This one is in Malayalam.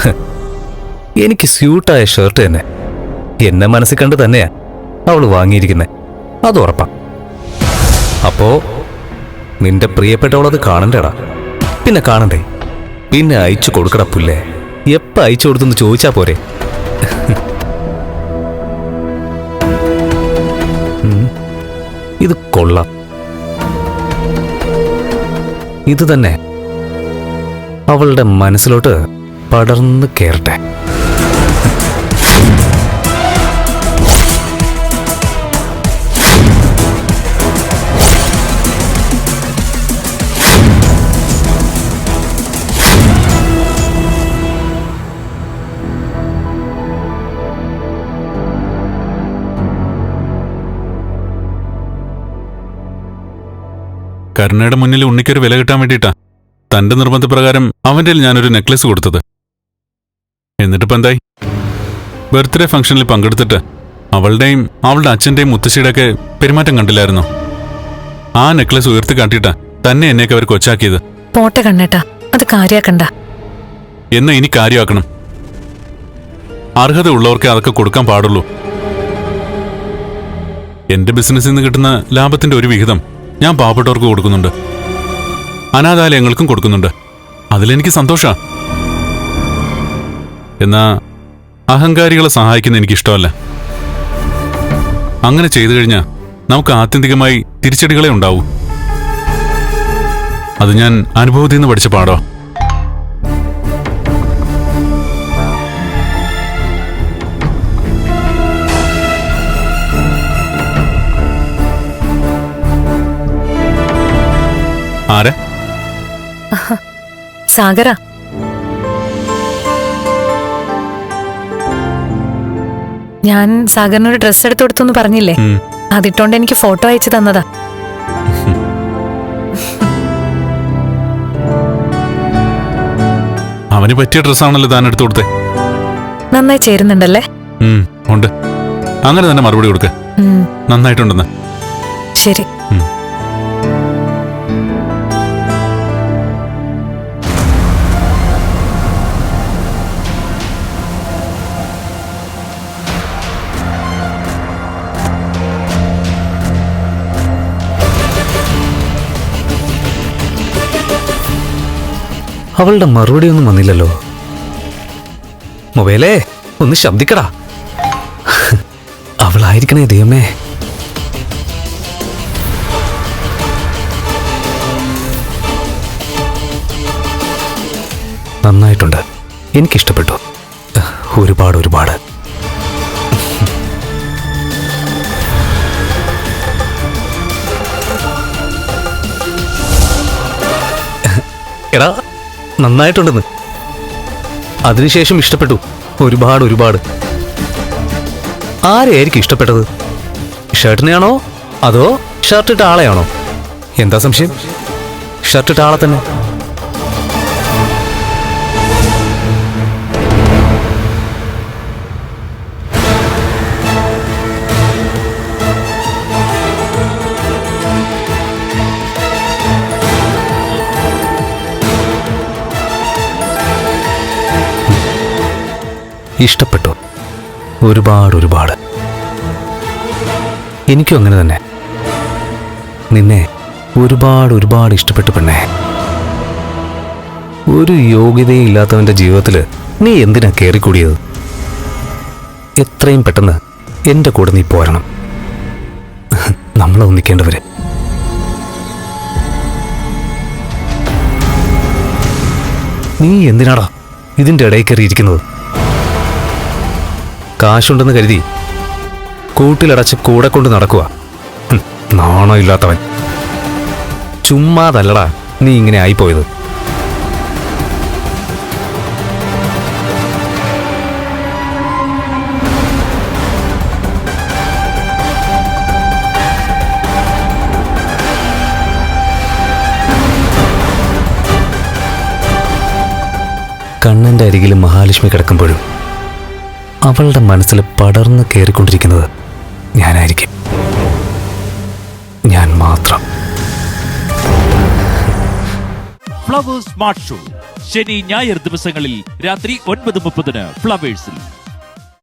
എനിക്ക് സ്യൂട്ടായ ഷർട്ട് തന്നെ. എന്നെ മനസ്സിൽ കണ്ട് തന്നെയാ അവൾ വാങ്ങിയിരിക്കുന്നത് അത് ഉറപ്പാ. അപ്പോ നിന്റെ പ്രിയപ്പെട്ടവളത് കാണണ്ടേടാ. പിന്നെ കാണണ്ടേ? പിന്നെ അയച്ചു കൊടുക്കടാ പുല്ലേ. എപ്പ അയച്ചു കൊടുത്തെന്ന് ചോദിച്ചാ പോരെ. ഇത് കൊള്ളാം. ഇത് തന്നെ. അവളുടെ മനസ്സിലോട്ട് പടർന്ന് കയറട്ടെ കരുണയുടെ മുന്നിൽ ഉണ്ണിക്കൊരു വില കിട്ടാൻ വേണ്ടിയിട്ടാ. തന്റെ നിർബന്ധപ്രകാരം കയ്യിൽ ഞാനൊരു നെക്ലസ് കൊടുത്തത്. എന്നിട്ടിപ്പോ എന്തായി? ബർത്ത്ഡേ ഫംഗ്ഷനിൽ പങ്കെടുത്തിട്ട് അവളുടെയും അവളുടെ അച്ഛന്റെയും മുത്തശ്ശിയുടെ ഒക്കെ പെരുമാറ്റം കണ്ടില്ലായിരുന്നോ? ആ നെക്ലസ് ഉയർത്തി കാട്ടിയിട്ടാ തന്നെ എന്നെയൊക്കെ അവർ കൊച്ചാക്കിയത്. പോട്ടെ കണ്ണേട്ടാ അത് കാര്യാക്കണ്ട. എന്നാ ഇനി കാര്യമാക്കണം. അർഹത ഉള്ളവർക്ക് അതൊക്കെ കൊടുക്കാൻ പാടുള്ളൂ. എന്റെ ബിസിനസ്സിൽ നിന്ന് കിട്ടുന്ന ലാഭത്തിന്റെ ഒരു വിഹിതം ഞാൻ പാവപ്പെട്ടവർക്ക് കൊടുക്കുന്നുണ്ട്. അനാഥാലയങ്ങൾക്കും കൊടുക്കുന്നുണ്ട്. അതിലെനിക്ക് സന്തോഷാ. എന്നാ അഹങ്കാരികളെ സഹായിക്കുന്ന എനിക്ക് ഇഷ്ടമല്ല അങ്ങനെ ചെയ്തു കഴിഞ്ഞാൽ നമുക്ക് ആത്യന്തികമായി തിരിച്ചടികളെ ഉണ്ടാവൂ. അത് ഞാൻ അനുഭവത്തിൽ നിന്ന് പഠിച്ച പാടോ ആരാ? സാഗര. ഞാൻ സാഗറിനൊരു ഡ്രസ് എടുത്തു കൊടുത്തു പറഞ്ഞില്ലേ. അതിട്ടോണ്ട് എനിക്ക് ഫോട്ടോ അയച്ചു തന്നതാ. അവന് പറ്റിയ ഡ്രസ്സാണല്ലോ താൻ എടുത്തു കൊടുത്തേ. നന്നായി ചേരുന്നുണ്ടല്ലേ? ഉണ്ട്. അങ്ങനെ തന്നെ മറുപടി കൊടുക്ക. നന്നായിട്ടുണ്ടെന്ന്. ശരി. അവളുടെ മറുപടി ഒന്നും വന്നില്ലല്ലോ. മൊബൈലേ ഒന്ന് ശബ്ദിക്കടാ. അവളായിരിക്കണേ ദൈവമേ. നന്നായിട്ടുണ്ട്. എനിക്കിഷ്ടപ്പെട്ടു. ഒരുപാട് ഒരുപാട്. എടാ നന്നായിട്ടുണ്ടെന്ന്. അതിനുശേഷം ഇഷ്ടപ്പെട്ടു. ഒരുപാട് ഒരുപാട്. ആരെയായിരിക്കും ഇഷ്ടപ്പെട്ടത്? ഷർട്ടിനെയാണോ? അതോ ഷർട്ടിട്ട ആളെയാണോ? എന്താ സംശയം? ഷർട്ടിട്ട ആളെ തന്നെ. ഇഷ്ടപ്പെട്ടു. ഒരുപാട് ഒരുപാട്. എനിക്കും അങ്ങനെ തന്നെ. നിന്നെ ഒരുപാട് ഒരുപാട് ഇഷ്ടപ്പെട്ടു പെണ്ണെ. ഒരു യോഗ്യതയും ഇല്ലാത്തവന്റെ ജീവിതത്തിൽ നീ എന്തിനാ കയറിക്കൂടിയത് എത്രയും പെട്ടെന്ന് എന്റെ കൂടെ നീ പോരണം. നമ്മളെ ഒന്നിക്കേണ്ടവര് നീ എന്തിനാടാ ഇതിന്റെ ഇടയിൽ കയറിയിരിക്കുന്നത്? കാശുണ്ടെന്ന് കരുതി കൂട്ടിലടച്ച് കൂടെ കൊണ്ട് നടക്കുക നാണോ ഇല്ലാത്തവൻ ചുമ്മാതല്ലടാ നീ ഇങ്ങനെ ആയിപ്പോയത്. കണ്ണന്റെ അരികിൽ മഹാലക്ഷ്മി കിടക്കുമ്പോഴും അവളുടെ മനസ്സിൽ പടർന്ന് കയറിക്കൊണ്ടിരിക്കുന്നത് ഞാനായിരിക്കും. ഞാൻ മാത്രം. Flowers smart show. ശനി ഞായർ ദിവസങ്ങളിൽ രാത്രി ഒൻപത് മുപ്പതിന് ഫ്ലവേഴ്സിൽ.